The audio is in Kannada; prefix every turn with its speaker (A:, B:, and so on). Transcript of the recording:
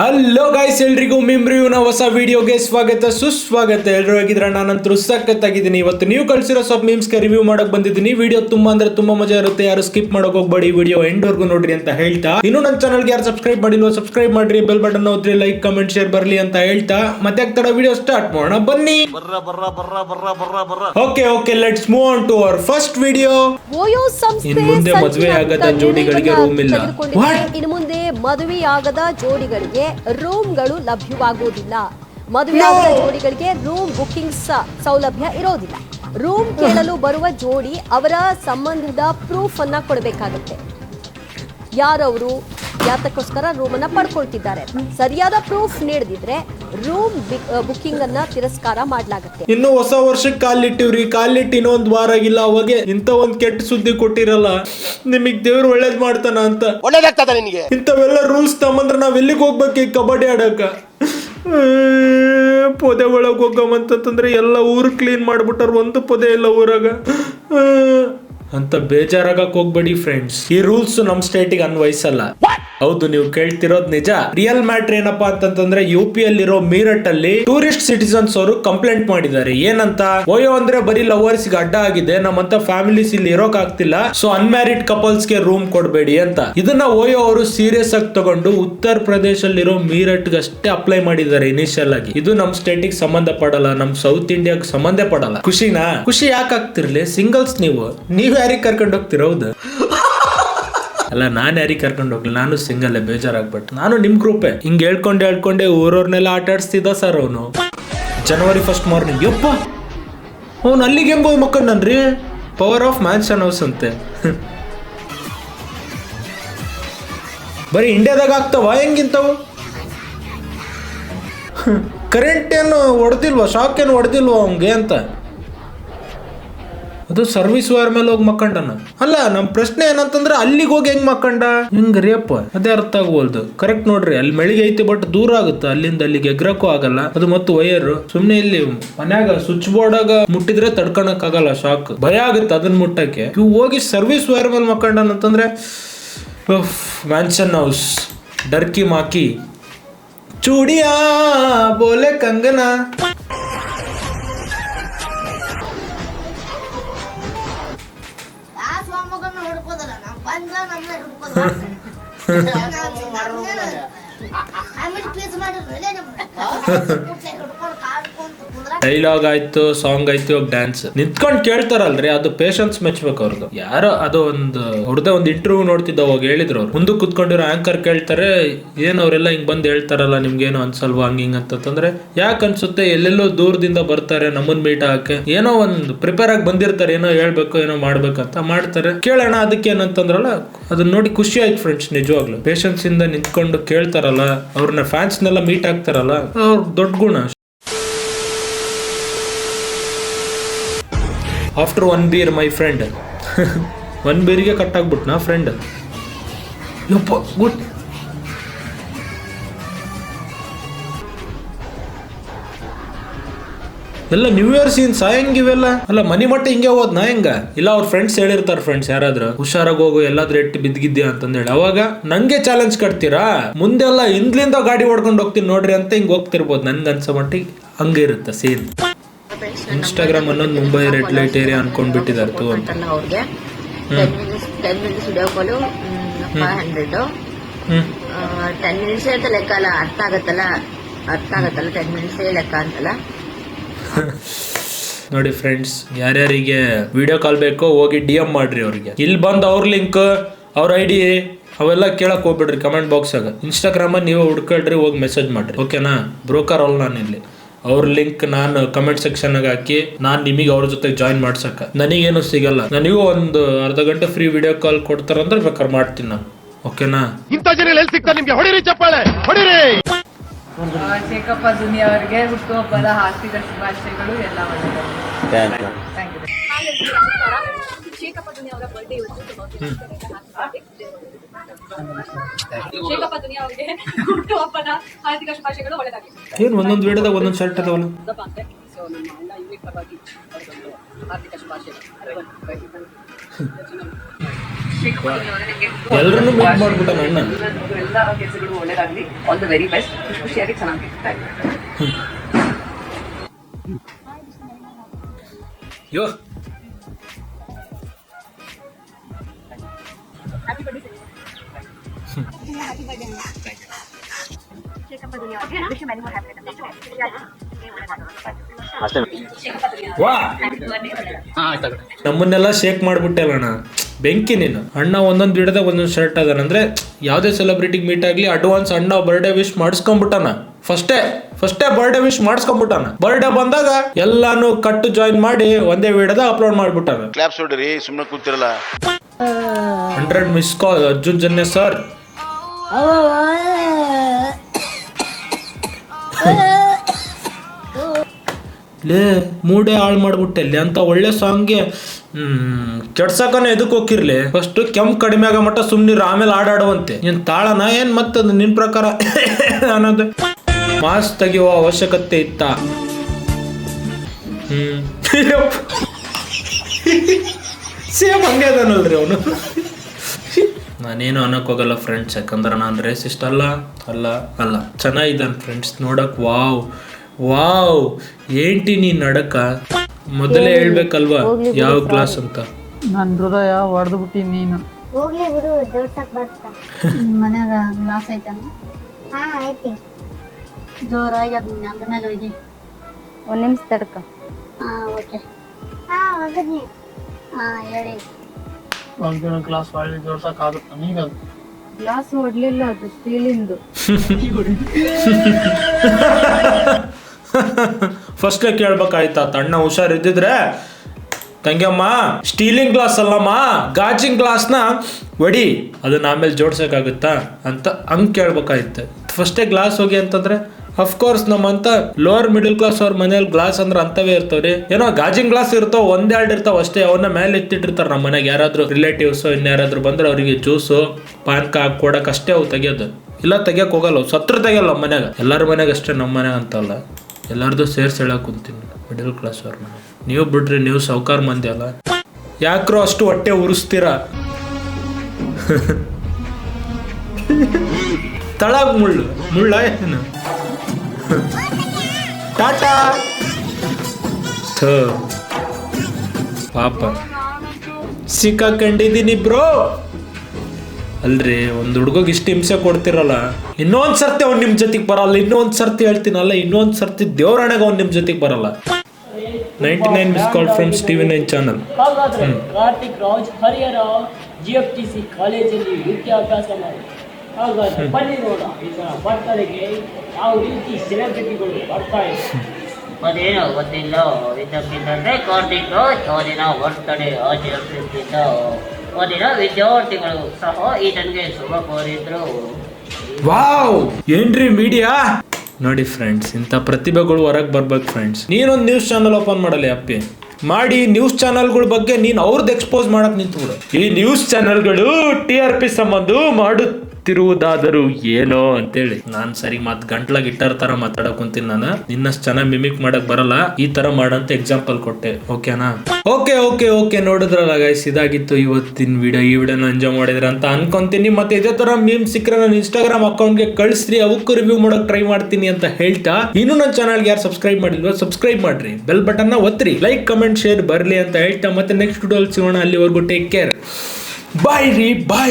A: ಹಲೋ ಗೈಸ್ ಎಲ್ರಿಗೂ ಮಿಮ್ರಿವ್ನ ಹೊಸ ವಿಡಿಯೋಗೆ ಸ್ವಾಗತ ಸುಸ್ವಾಗತ. ಎಲ್ಲರೂ ಹೋಗಿದ್ರ ನಾನಂತರೂ ಸಖತ್ತಾಗಿದ್ದೀನಿ. ಇವತ್ತು ನೀವು ಕಳಿಸಿರೋ ಸ್ವಲ್ಪ ಮೀಮ್ಸ್ಗೆ ರಿವ್ಯೂ ಮಾಡಕ್ ಬಂದಿದ್ದೀನಿ. ವಿಡಿಯೋ ತುಂಬಾ ಅಂದ್ರೆ ತುಂಬಾ ಮಜಾ ಇರುತ್ತೆ. ಯಾರು ಸ್ಕಿಪ್ ಮಾಡಕ್ ಹೋಗ್ಬೇಡಿ. ವಿಡಿಯೋ ಎಂಡ್ ವರ್ಗು ನೋಡ್ರಿ ಅಂತ ಹೇಳ್ತಾ. ಇನ್ನು ನನ್ನ ಚಾನಲ್ಗೆ ಯಾರು ಸಬ್ಸ್ಕ್ರೈಬ್ ಮಾಡಿಲ್ಲ ಸಬ್ಸ್ಕ್ರೈಬ್ ಮಾಡ್ರಿ. ಬೆಲ್ ಬಟನ್ ಓದ್ರಿ ಲೈಕ್ ಕಮೆಂಟ್ ಶೇರ್ ಬರ್ಲಿ ಅಂತ ಹೇಳ್ತಾ. ಮತ್ತೆ ತಡ ವಿಡಿಯೋ ಸ್ಟಾರ್ಟ್ ಮಾಡೋಣ? ಬನ್ನಿ. Okay okay let's move on to our first video
B: ಇನ್ನು
A: ಇನ್ ಮುಂದೆ ಮದುವೆ ಆಗದ ಜೋಡಿಗಳಿಗೆ ರೂಮ್ ಇಲ್ಲ.
B: ಇನ್ನು ಮುಂದೆ ಮದುವೆಯಾಗದ ಜೋಡಿಗಳಿಗೆ ರೂಮ್ಗಳು ಲಭ್ಯವಾಗುವುದಿಲ್ಲ. ಮದುವೆಯಾದ ಜೋಡಿಗಳಿಗೆ ರೂಮ್ ಬುಕಿಂಗ್ಸ್ ಸೌಲಭ್ಯ ಇರೋದಿಲ್ಲ. ರೂಮ್ ಕೇಳಲು ಬರುವ ಜೋಡಿ ಅವರ ಸಂಬಂಧದ ಪ್ರೂಫ್ ಅನ್ನ ಕೊಡಬೇಕಾಗುತ್ತೆ. ಯಾರವರು? ಯಾತಕ್ಕೋಸ್ಕರ ರೂಮ್ ಅನ್ನ ಪಡ್ಕೊಳ್ತಿದ್ದಾರೆ. ಸರಿಯಾದ ಪ್ರೂಫ್ ನೀಡದಿದ್ರೆ ರೂಮ್ ಬುಕಿಂಗ್ ಅನ್ನ ತಿರಸ್ಕಾರ ಮಾಡಲಾಗುತ್ತೆ.
A: ಇನ್ನು ಹೊಸ ವರ್ಷಕ್ಕೆ ಕಾಲಿಟ್ಟಿವ್ರಿ ಕಾಲಿಟ್ಟು ಇನ್ನೊಂದ್ ವಾರ ಆಗಿಲ್ಲ ಅವಾಗೆ ಇಂಥ ಒಂದ್ ಕೆಟ್ಟ ಸುದ್ದಿ ಕೊಟ್ಟಿರಲ್ಲ ನಿಮಗ್ ದೇವ್ರು ಒಳ್ಳೇದ್ ಮಾಡ್ತಾನ ಅಂತ.
C: ಒಳ್ಳೇದಾಗ್ತದ ನಿನಗೆ?
A: ಇಂಥವೆಲ್ಲ ರೂಲ್ಸ್ ತಗೊಂಡ್ರೆ ನಾವ್ ಎಲ್ಲಿಗೆ ಹೋಗ್ಬೇಕು ಈ ಕಬಡ್ಡಿ ಆಡಕ? ಪೊದೆ ಒಳಗೆ ಹೋಗಮಂತಂದ್ರೆ ಎಲ್ಲ ಊರು ಕ್ಲೀನ್ ಮಾಡ್ಬಿಟ್ಟಾರ ಒಂದು ಪೊದೆ ಇಲ್ಲ ಊರಾಗ. ಅಂತ ಬೇಜಾರಾಗಕ್ಕೆ ಹೋಗ್ಬೇಡಿ ಫ್ರೆಂಡ್ಸ್ ಈ ರೂಲ್ಸ್ ನಮ್ಮ ಸ್ಟೇಟಿಗೆ ಅನ್ವಯಿಸಲ್ಲ. ಹೌದು, ನೀವು ಕೇಳ್ತಿರೋದು ನಿಜ. ರಿಯಲ್ ಮ್ಯಾಟ್ರ್ ಏನಪ್ಪಾ ಅಂತಂದ್ರೆ ಯು ಪಿ ಅಲ್ಲಿರೋ ಮೀರಟ್ ಅಲ್ಲಿ ಟೂರಿಸ್ಟ್ ಸಿಟಿಸನ್ಸ್ ಅವರು ಕಂಪ್ಲೇಂಟ್ ಮಾಡಿದ್ದಾರೆ. ಏನಂತ? ಓಯೋ ಅಂದ್ರೆ ಬರೀ ಲವರ್ಸ್ಗೆ ಅಡ್ಡ ಆಗಿದೆ. ನಮ್ಮಂತ ಫ್ಯಾಮಿಲೀಸ್ ಇಲ್ಲಿ ಇರೋಕ್ ಆಗ್ತಿಲ್ಲ ಸೊ ಅನ್ಮ್ಯಾರಿಡ್ ಕಪಲ್ಸ್ಗೆ ರೂಮ್ ಕೊಡಬೇಡಿ ಅಂತ. ಇದನ್ನ ಓಯೋ ಅವರು ಸೀರಿಯಸ್ ಆಗಿ ತಗೊಂಡು ಉತ್ತರ ಪ್ರದೇಶಲ್ಲಿರೋ ಮೀರಟ್ ಅಷ್ಟೇ ಅಪ್ಲೈ ಮಾಡಿದ್ದಾರೆ ಇನಿಷಿಯಲ್ ಆಗಿ. ಇದು ನಮ್ ಸ್ಟೇಟಿಗೆ ಸಂಬಂಧ ಪಡಲ್ಲ. ನಮ್ ಸೌತ್ ಇಂಡಿಯಾಗ್ ಸಂಬಂಧ ಪಡಲ್ಲ. ಖುಷಿನಾ? ಖುಷಿ ಯಾಕೆ ಆಗ್ತಿರ್ಲಿ ಸಿಂಗಲ್ಸ್ ನೀವು. ನೀವ್ ಯಾರಿಗೆ ಕರ್ಕೊಂಡು ಹೋಗ್ತಿರೋದು? ಅಲ್ಲ, ನಾನು ಯಾರಿಗೆ ಕರ್ಕೊಂಡು ಹೋಗ್ಲಿ? ನಾನು ಸಿಂಗಲ್ ಬೇಜಾರಾಗ್ಬಿಟ್ಟು. ನಾನು ನಿಮ್ ಗ್ರೂಪೇ ಹಿಂಗೆ ಹೇಳ್ಕೊಂಡೆ ಹೇಳ್ಕೊಂಡೆ ಊರವ್ರನ್ನೆಲ್ಲ ಆಟ ಆಡಿಸ್ತಿದ್ದ ಸರ್ ಅವನು. ಜನವರಿ ಫಸ್ಟ್ ಮಾರ್ನಿಂಗ್ ಯಪ್ಪ! ಅವ್ನು ಅಲ್ಲಿಗೆ ಹೆಂಗ್ ಮಕ್ಕಂಡನ್ರಿ ಪವರ್ ಆಫ್ ಮ್ಯಾನ್ಷನ್ ಹೌಸ್ ಅಂತೆ. ಬರೀ ಇಂಡಿಯಾದಾಗ ಆಗ್ತಾವ? ಹೆಂಗಿಂತವು? ಕರೆಂಟ್ ಏನು ಹೊಡೆದಿಲ್ವ ಶಾಕ್ ಏನು ಹೊಡೆದಿಲ್ವ ಅವ್ಗೆ ಅಂತ? ಅದು ಸರ್ವಿಸ್ ವೈರ್ ಮೇಲೆ ಹೋಗಿ ಮಕ್ಕಂಡನ. ಅಲ್ಲ, ನಮ್ ಪ್ರಶ್ನೆ ಏನಂತಂದ್ರೆ ಅಲ್ಲಿಗೆ ಹೋಗಿ ಹೆಂಗ್ ಮಕ್ಕಂಡ? ಹಿಂಗ ಅಪ್ಪ, ಅದೇ ಅರ್ಥ ಆಗ್ಬೋಲ್ದು ಕರೆಕ್ಟ್ ನೋಡ್ರಿ, ಅಲ್ಲಿ ಮಳಿಗೆ ಐತಿ ಬಟ್ ದೂರ ಆಗುತ್ತೆ. ಅಲ್ಲಿಂದ ಅಲ್ಲಿಗೆ ಎಗ್ರಕ್ಕೂ ಆಗಲ್ಲ. ಅದು ಮತ್ತು ವೈರ್ ಸುಮ್ನೆ ಇಲ್ಲಿ ಮನ್ಯಾಗ ಸ್ವಿಚ್ ಬೋರ್ಡ್ ಆಗ ಮುಟ್ಟಿದ್ರೆ ತಡ್ಕೊಳಕ್ ಆಗಲ್ಲ ಶಾಕ್ ಭಯ ಆಗುತ್ತೆ ಅದನ್ನ ಮುಟ್ಟಕ್ಕೆ. ಇವ್ ಹೋಗಿ ಸರ್ವಿಸ್ ವೈರ್ ಮೇಲೆ ಮಕ್ಕಂಡನ ಅಂತಂದ್ರೆ ಮ್ಯಾನ್ಷನ್ ಹೌಸ್ ಡರ್ಕಿ ಮಾಕಿ. ಚೂಡಿಯಾ, ಬೋಲೆ ಕಂಗನಾ.
D: ಆಮೇಲೆ ಪೀಸ್ ಮಾಡಿದ್ರೆ
A: ಡೈಲಾಗ್ ಆಯ್ತು ಸಾಂಗ್ ಆಯ್ತು, ಇವಾಗ ಡ್ಯಾನ್ಸ್ ನಿಂತ್ಕೊಂಡ್ ಕೇಳ್ತಾರಲ್ರಿ, ಅದು ಪೇಷನ್ಸ್ ಮೆಚ್ಬೇಕು ಅವ್ರದ್ದು ಯಾರೋ ಅದು ಒಂದು ಅವ್ರದ್ದೇ ಒಂದು ಇಂಟರ್ವ್ಯೂ ನೋಡ್ತಿದ್ದ ಅವಾಗ ಹೇಳಿದ್ರು ಅವ್ರು. ಮುಂದೆ ಕುತ್ಕೊಂಡಿರೋ ಆಂಕರ್ ಕೇಳ್ತಾರೆ, ಏನು ಅವರೆಲ್ಲ ಹಿಂಗ್ ಬಂದು ಹೇಳ್ತಾರಲ್ಲ, ನಿಮ್ಗೇನು ಅನ್ಸಲ್ವಾ, ಹಂಗ ಹಿಂಗ್ ಅಂತಂದ್ರೆ ಯಾಕೆ ಅನ್ಸುತ್ತೆ, ಎಲ್ಲೆಲ್ಲೋ ದೂರದಿಂದ ಬರ್ತಾರೆ, ನಮ್ಮನ್ ಮೀಟ್ ಹಾಕಿ ಏನೋ ಒಂದು ಪ್ರಿಪೇರ್ ಆಗಿ ಬಂದಿರ್ತಾರೆ, ಏನೋ ಹೇಳ್ಬೇಕು, ಏನೋ ಮಾಡ್ಬೇಕಂತ ಮಾಡ್ತಾರೆ. ಕೇಳೋಣ, ಅದಕ್ಕೆ ಏನಂತಂದ್ರಲ್ಲ, ಅದನ್ನ ನೋಡಿ ಖುಷಿ ಆಯ್ತು ಫ್ರೆಂಡ್ಸ್ ನಿಜವಾಗ್ಲೂ. ಪೇಷನ್ಸ್ ಇಂದ ನಿಂತ್ಕೊಂಡು ಕೇಳ್ತಾರಲ್ಲ, ಅವ್ರನ್ನ ಫ್ಯಾನ್ಸ್ನೆಲ್ಲ ಮೀಟ್ ಆಗ್ತಾರಲ್ಲ, ಅವ್ರ ದೊಡ್ಡ ಗುಣ. After one beer my friend one ಬೀರಿಗೆ ಕಟ್ಟಾಗ್ಬಿಟ್ನಾ ಫ್ರೆಂಡ್ ಯಪ್ಪ ಗುಡ್ ಎಲ್ಲ ನ್ಯೂ ಇಯರ್ ಸೀನ್ಸ್ ಹೆಂಗ್ ಇವೆಲ್ಲ? ಅಲ್ಲ, ಮನಿ ಮಟ್ಟ ಹಿಂಗೆ ಹೋದ್ನಾ ಹೆಂಗ? ಇಲ್ಲ, ಅವ್ರ ಫ್ರೆಂಡ್ಸ್ ಹೇಳಿರ್ತಾರ ಫ್ರೆಂಡ್ಸ್ ಯಾರಾದ್ರೂ. ಹುಷಾರಾಗಿ ಹೋಗು, ಎಲ್ಲಾದ್ರೂ ಎಟ್ಟು ಬಿದ್ದಿದ್ಯಾ ಅಂತಂದೇಳಿ. ಅವಾಗ ನಂಗೆ ಚಾಲೆಂಜ್ ಕಟ್ತೀರಾ? ಮುಂದೆಲ್ಲ ಹಿಂದ್ಲಿಂದ ಗಾಡಿ ಹೊಡ್ಕೊಂಡು ಹೋಗ್ತೀನಿ ನೋಡ್ರಿ ಅಂತ ಹಿಂಗೆ ಹೋಗ್ತಿರ್ಬೋದು. ನನ್ಗೆ ಅನ್ಸೋ ಮಟ್ಟಿಗೆ ಹಂಗೆ ಇರುತ್ತೆ ಸೀನ್ ಇನ್ಸ್ಟಾಗ್ರಾಮ್ ಅನ್ನೋದು ಮುಂಬೈ ರೆಡ್ ಲೈಟ್ ಏರಿಯಾ ಅನ್ಕೊಂಡ್ಬಿಟ್ಟಿದ್ದಾರೆ ತೂ ಅಂತ.
E: ಅವ್ರಿಗೆ. Ten minutes ten minutes video call five hundred ten minutes ಅಂತ ಲೆಕ್ಕ ಅಲ್ಲ ಅರ್ಥ ಆಗತ್ತಲ್ಲ? ಅರ್ಥ ಆಗತ್ತಲ್ಲ ಟೆನ್ ಮಿನಿಟ್ಸ್ ಲೆಕ್ಕ ಅಂತಲ್ಲ?
A: ನೋಡಿ ಫ್ರೆಂಡ್ಸ್ ಯಾರ್ಯಾರಿಗೆ ವಿಡಿಯೋ ಕಾಲ್ ಬೇಕೋ ಹೋಗಿ ಡಿ ಎಂ ಮಾಡ್ರಿ ಅವ್ರಿಗೆ. ಇಲ್ಲಿ ಬಂದು ಅವ್ರ ಲಿಂಕ್ ಅವ್ರ ಐ ಡಿ ಅವೆಲ್ಲ ಕೇಳಕ್ ಹೋಗ್ಬಿಡ್ರಿ ಕಮೆಂಟ್ ಬಾಕ್ಸಾಗ ಇನ್ಸ್ಟಾಗ್ರಾಮಲ್ಲಿ ನೀವು ಹುಡ್ಕೊಳ್ರಿ ಹೋಗಿ ಮೆಸೇಜ್ ಮಾಡ್ರಿ. ಓಕೆನಾ ಬ್ರೋಕರ್ ಅಲ್ಲ ನಾನು ಇಲ್ಲಿ. ಅವ್ರ ಲಿಂಕ್ ನಾನು ಕಮೆಂಟ್ ಸೆಕ್ಷನ್ ಹಾಕಿ ನಾನು ನಿಮಗೆ ಅವ್ರ ಜೊತೆ ಜಾಯಿನ್ ಮಾಡ್ಸಕ್ಕ ನನಗೇನು ಸಿಗಲ್ಲ. ನನಗೂ ಒಂದು ಅರ್ಧ ಗಂಟೆ ಫ್ರೀ ವಿಡಿಯೋ ಕಾಲ್ ಕೊಡ್ತಾರಂದ್ರೆ ಬೇಕಾದ್ರೆ ಮಾಡ್ತೀನಿ ನಾನು. ಓಕೆನಾ
C: ಇಂಥ ಜನ ಎಲ್ಲಿ ಸಿಗ್ತಾರೆ ನಿಮ್ಗೆ? ಹೊಡಿರಿ ಚಪ್ಪಾಳೆ! ಹೊಡಿರಿ!
F: ಶೇಖಪ್ಪ ದುನಿ ಅವರಿಗೆ ಹುಟ್ಟುಹಬ್ಬದ ಹಾರ್ದಿಕ ಶುಭಾಶಯಗಳು ಎಲ್ಲ ಒಳ್ಳೆಯದು. ಥ್ಯಾಂಕ್ ಯು
G: ಶೇಖಪ್ಪ ದುನಿಯಾ ಅವರಿಗೆ ಹುಟ್ಟುಹಬ್ಬದ ಹಾರ್ದಿಕ ಶುಭಾಶಯಗಳು
A: ಏನು ಒಂದೊಂದು ವಿಡಿಯೋದಾಗ ಒಂದೊಂದು ಶರ್ಟ್ ಅದಾವಲ್ಲ?
G: ಸೊ ನಮ್ಮ ಅಣ್ಣ ಪರವಾಗಿ ಅವ್ರಿಗೊಂದು ಹಾರ್ದಿಕ ಶುಭಾಶಯಗಳು.
A: ಎಲ್ರನ್ನೂ meet ಮಾಡ್ಬಿಟ್ಟ ನನ್ನ.
F: ಎಲ್ಲ ಕೆಲಸಗಳು ಒಳ್ಳೇದಾಗ್ಲಿ ಆಲ್ ದ ವೆರಿ ಬೆಸ್ಟ್ ಖುಷಿ ಖುಷಿಯಾಗಿ ಚೆನ್ನಾಗಿ ಯೋ ಹ್ಯಾಪಿ
A: ಯೋ ವಾ. ನಮ್ಮನ್ನೆಲ್ಲ ಶೇಕ್ ಮಾಡ್ಬಿಟ್ಟೆ ಅಲ್ಲಣ್ಣ. ಬೆಂಕಿ ನೀನು. ಅಣ್ಣ ಒಂದೊಂದು ಗಿಡದಾಗ ಒಂದೊಂದು ಶರ್ಟ್ ಅದಾನ. ಅಂದ್ರೆ ಯಾವುದೇ ಸೆಲೆಬ್ರಿಟಿಗೆ ಮೀಟ್ ಆಗ್ಲಿ ಅಡ್ವಾನ್ಸ್ ಅಣ್ಣ ಬರ್ಡೇ ವಿಶ್ ಮಾಡಿಸ್ಕೊಂಡ್ಬಿಟ್ಟಾನ ಫಸ್ಟೇ ಫಸ್ಟೇ ಬರ್ಡೇ ವಿಶ್ ಮಾಡಿಸ್ಕೊಂಬಿಟ್ಟಾನ. ಬರ್ಡೇ ಬಂದಾಗ ಎಲ್ಲಾನು ಕಟ್ಟು ಜಾಯಿನ್ ಮಾಡಿ ಒಂದೇ ವಿಡಿಯೋದಾಗ ಅಪ್ಲೋಡ್ ಮಾಡ್ಬಿಟ್ಟಾನ.
C: ಕ್ಲಾಪ್ಸ್ ಹೊಡ್ರಿ ಸುಮ್ಮನೆ ಕೂತಿರಲ್ಲ.
A: Hundred miss call Arjun Janya sir ಲೇ, ಮೂಡೇ ಹಾಳು ಮಾಡ್ಬಿಟ್ಟೆ ಅಂತ ಒಳ್ಳೆ ಸಾಂಗ್ಗೆ. ಕೆಡ್ಸಕನ ಎದಕ್ ಹೋಗಿರ್ಲಿ ಫಸ್ಟ್ ಕೆಂಪ್ ಕಡಿಮೆ ಆಗ ಮಟ್ಟ ಸುಮ್ನಿರ, ಆಮೇಲೆ ಆಡಾಡುವಂತೆ ನೀನ್ ತಾಳನ? ಏನ್ ಮತ್ತದು ನಿನ್ ಪ್ರಕಾರ? ಅನ್ನೋದು. ಮಾಸ್ ತೆಗೆಯುವ ಅವಶ್ಯಕತೆ ಇತ್ತ? ಹ್ಮ್. ಸೇಮ್ ಹಂಗೆ ಅದನಲ್ರಿ ಅವನು. ನಾನೇನು ಅನ್ನೋಕ್ಕೋಗಲ್ಲ ಫ್ರೆಂಡ್ಸ್ ಯಾಕಂದ್ರೆ ನಾನು ರೇಸಿಸ್ಟ್ ಅಲ್ಲ? ಅಲ್ಲ. ಅಲ್ಲ. ಚೆನ್ನಾಗಿದ್ದಾನೆ ಫ್ರೆಂಡ್ಸ್ ನೋಡಕ್ ವಾವ್. ವಾವ್. ఏంటి ನೀ ನಡಕ? ಮೊದಲೇ ಹೇಳ್ಬೇಕಲ್ವಾ? ಯಾವ ಕ್ಲಾಸ್ ಅಂತ?
H: ನನ್ನ ಹೃದಯ ಹೊಡೆದು ಬಿಟ್ಟಿ ನೀನು.
D: ಹೋಗ್ಲಿ ಬಿಡು ಜೋಡ್ಸಕ್ ಬರ್ತಾ.
I: ಮನ್ಯಾಗ ಗ್ಲಾಸ್ ಐತನ?
D: ಹಾ ಐತಿ.
I: ಜೋರಾಗಿ ಅದನ್ನ ಅದ್ರ ಮೇಲೆ ಹೋಗಿ.
B: ಒಂದ್ ನಿಮಿಷ ತಡ್ಕ.
I: ಹಾ ಓಕೆ
D: ಹಾ ಹೋಗಿದ್ನಿ
I: ಹಾ ಹೇಳಿ.
H: ಒಂದಿನ ಗ್ಲಾಸ್ ಒಳ್ಳೆ ಜೋಡ್ಸಕ್ ಆಗುತ್ತೆ. ಅದು?
F: ಗ್ಲಾಸ್ ಹೊಡ್ಲಿಲ್ಲ ಅದು ಸ್ಟೀಲಿಂದು
A: ಫಸ್ಟೇ ಕೇಳ್ಬೇಕಾಯ್ತಾ? ತಣ್ಣ ಹುಷಾರಿದ್ದಿದ್ರೆ ತಂಗಮ್ಮ ಸ್ಟೀಲಿಂಗ್ ಗ್ಲಾಸ್ ಅಲ್ಲಮ್ಮ ಗಾಜಿಂಗ್ನ ಒಡಿ ಅದನ್ನ ಆಮೇಲೆ ಜೋಡ್ಸಕ್ಕಾಗುತ್ತಾ? ಅಂತ ಹಂಗ್ ಕೇಳ್ಬೇಕಾಯ್ತು. ಫಸ್ಟೇ ಗ್ಲಾಸ್ ಹೋಗಿ ಅಂತಂದ್ರೆ ಅಫ್ಕೋರ್ಸ್ ನಮ್ಮಂತ ಲೋವರ್ ಮಿಡಲ್ ಕ್ಲಾಸ್ ಅವ್ರ ಮನೇಲಿ ಗ್ಲಾಸ್ ಅಂದ್ರೆ ಅಂತವೇ ಇರ್ತಾವ್ರಿ. ಏನೋ ಗಾಜಿನ್ ಗ್ಲಾಸ್ ಇರ್ತಾವ, ಒಂದೆರಡು ಇರ್ತಾವ ಅಷ್ಟೇ. ಅವನ್ನ ಮೇಲೆ ಎತ್ತಿಟ್ಟಿರ್ತಾರೆ ನಮ್ಮ ಮನೆಗೆ. ಯಾರಾದ್ರೂ ರಿಲೇಟಿವ್ಸ್ ಇನ್ಯಾರಾದ್ರೂ ಬಂದ್ರೆ ಅವರಿಗೆ ಜ್ಯೂಸು ಪಾನ್ಕ ಕೊಡಕ್ ಅಷ್ಟೇ ಅವು ತೆಗಿಯೋದು. ಇಲ್ಲ ತೆಗಿಯಕ್ ಹೋಗಲ್ಲ ಸತ್ರ ತೆಗಿಯಲ್ಲ ನಮ್ಮ ಮನ್ಯಾಗ ಎಲ್ಲರ ಮನೆಗೆ ಅಷ್ಟೇ ನಮ್ಮ ಮನ್ಯಾಗ ಅಂತಲ್ಲ. ಎಲ್ಲಾರ್ದು ಸೇರ್ಸಿ ಹೇಳಕ್ ಕುಂತೀನಿ ಮಿಡಲ್ ಕ್ಲಾಸ್ ಅವ್ರ ಮನೆ ನೀವು ಬಿಡ್ರಿ, ನೀವು ಸಾವ್ಕಾರ ಮಂದಿ ಅಲ್ಲ. ಯಾಕ್ರೋ ಅಷ್ಟು ಹೊಟ್ಟೆ ಉರಿಸ್ತೀರಾ? ತಳಗ್ ಮುಳ್ಳು. ಮುಳ್ಳ ಏನು? ಟಾಟಾ. ಥು. ಪಾಪ. ಸಿಕ್ಕಾಕೊಂಡಿದ್ದೀನಿ ಬ್ರೋ. ಅಲ್ರಿ ಒಂದು ಹುಡುಗಗೆ ಇಷ್ಟು ಹಿಂಸೆ ಕೊಡ್ತಿರಲ್ಲ. ಇನ್ನೊಂದ್ ಸರ್ತಿ ಅವ್ನು ನಿಮ್ ಜೊತೆಗೆ ಬರಲ್ಲ. ಇನ್ನೊಂದ್ ಸರ್ತಿ ಹೇಳ್ತೀನಲ್ಲ ಇನ್ನೊಂದ್ ಸರ್ತಿ ದೇವ್ರಣೆಗೆ ಅವ್ನು ನಿಮ್ ಜೊತೆಗೆ ಬರಲ್ಲ. Ninety nine miss call from TV nine channel
J: Karthik Raj Harihara G F T C ಕಾಲೇಜಲ್ಲಿ ವಿದ್ಯಾಭ್ಯಾಸ ಮಾಡಿ ಹಾಗಾದ್ರೆ ಬನ್ನಿ ನೋಡ. ಥರ ಬರ್ತಡೆಗೆ ಯಾವ ರೀತಿ ಸೆಲೆಬ್ರಿಟಿಗಳು ಬರ್ತಾ ಇದೆ
E: ಅದೇನೋ ಗೊತ್ತಿಲ್ಲ ಇದಕ್ಕಿದ್ದಂತೆ ಕಾರ್ತಿಕ್ ಓದಿನ ಬರ್ತಡೆ ಆಚರಿಸುತ್ತಿದ್ದ ಓದಿನ ವಿದ್ಯಾರ್ಥಿಗಳು ಸಹ ಈತನಿಗೆ ಶುಭ ಕೋರಿದ್ರು.
A: ವಾವ್! ಏನ್ರಿ ಮೀಡಿಯಾ? ನೋಡಿ ಫ್ರೆಂಡ್ಸ್ ಇಂಥ ಪ್ರತಿಭೆಗಳು ಹೊರಗೆ ಬರ್ಬೇಕು ಫ್ರೆಂಡ್ಸ್ ನೀನೊಂದು ನ್ಯೂಸ್ ಚಾನಲ್ ಓಪನ್ ಮಾಡಲಿ ಅಪ್ಪಿ. ಮಾಡಿ ನ್ಯೂಸ್ ಚಾನಲ್ಗಳ ಬಗ್ಗೆ ನೀನು ಅವ್ರದ್ದು ಎಕ್ಸ್ಪೋಸ್ ಮಾಡಕ್ ನಿಂತ್ಬಿಡು. ಈ ನ್ಯೂಸ್ ಚಾನಲ್ಗಳು ಟಿ ಆರ್ ಪಿ ಸಂಬಂಧ ಮಾಡುತ್ತಿರುವುದಾದರೂ ಏನೋ ಅಂತೇಳಿ. ನಾನು ಸರಿ ಮತ್ ಗಂಟ್ಲ ಇಟ್ಟರ್ ತರ ಮಾತಾಡಕ್ ಕುಂತೀನಿ ನಾನು. ನಿನ್ನಷ್ಟು ಚೆನ್ನಾಗಿ ಮಿಮಿಕ್ ಮಾಡಕ್ ಬರಲ್ಲ. ಈ ತರ ಮಾಡಂತ ಎಕ್ಸಾಂಪಲ್ ಕೊಟ್ಟೆ. ಓಕೆನಾ ಓಕೆ ಓಕೆ ಓಕೆ ನೋಡಿದ್ರಲ್ಲ ಗೈಸ್ ಇದಾಗಿತ್ತು ಇವತ್ತಿನ ವಿಡಿಯೋ ಈ ವಿಡಿಯೋನ ಎಂಜಾಯ್ ಮಾಡಿದ್ರ ಅಂತ ಅನ್ಕೊಂತೀನಿ. ಮತ್ತೆ ಇದೇ ತರ ಮೀಮ್ ಸಿಕ್ಕರೆ ನನ್ನ ಇನ್ಸ್ಟಾಗ್ರಾಮ್ ಅಕೌಂಟ್ಗೆ ಕಳಿಸ್ರಿ. ಅವಕ್ಕೂ ರಿವ್ಯೂ ಮಾಡಕ್ ಟ್ರೈ ಮಾಡ್ತೀನಿ ಅಂತ ಹೇಳ್ತಾ. ಇನ್ನು ನನ್ನ ಚಾನಲ್ಗೆ ಯಾರು ಸಬ್ಸ್ಕ್ರೈಬ್ ಮಾಡಿಲ್ವೋ ಸಬ್ಸ್ಕ್ರೈಬ್ ಮಾಡ್ರಿ. ಬೆಲ್ ಬಟನ್ನ ಒತ್ತಿರಿ ಲೈಕ್ ಕಮೆಂಟ್ ಶೇರ್ ಬರಲಿ ಅಂತ ಹೇಳ್ತಾ. ಮತ್ತೆ ನೆಕ್ಸ್ಟ್ ವಿಡಿಯೋ ಸಿಗೋಣ ಅಲ್ಲಿವರೆಗೂ. ಟೇಕ್ ಕೇರ್ ಬಾಯ್ ರೀ ಬಾಯ್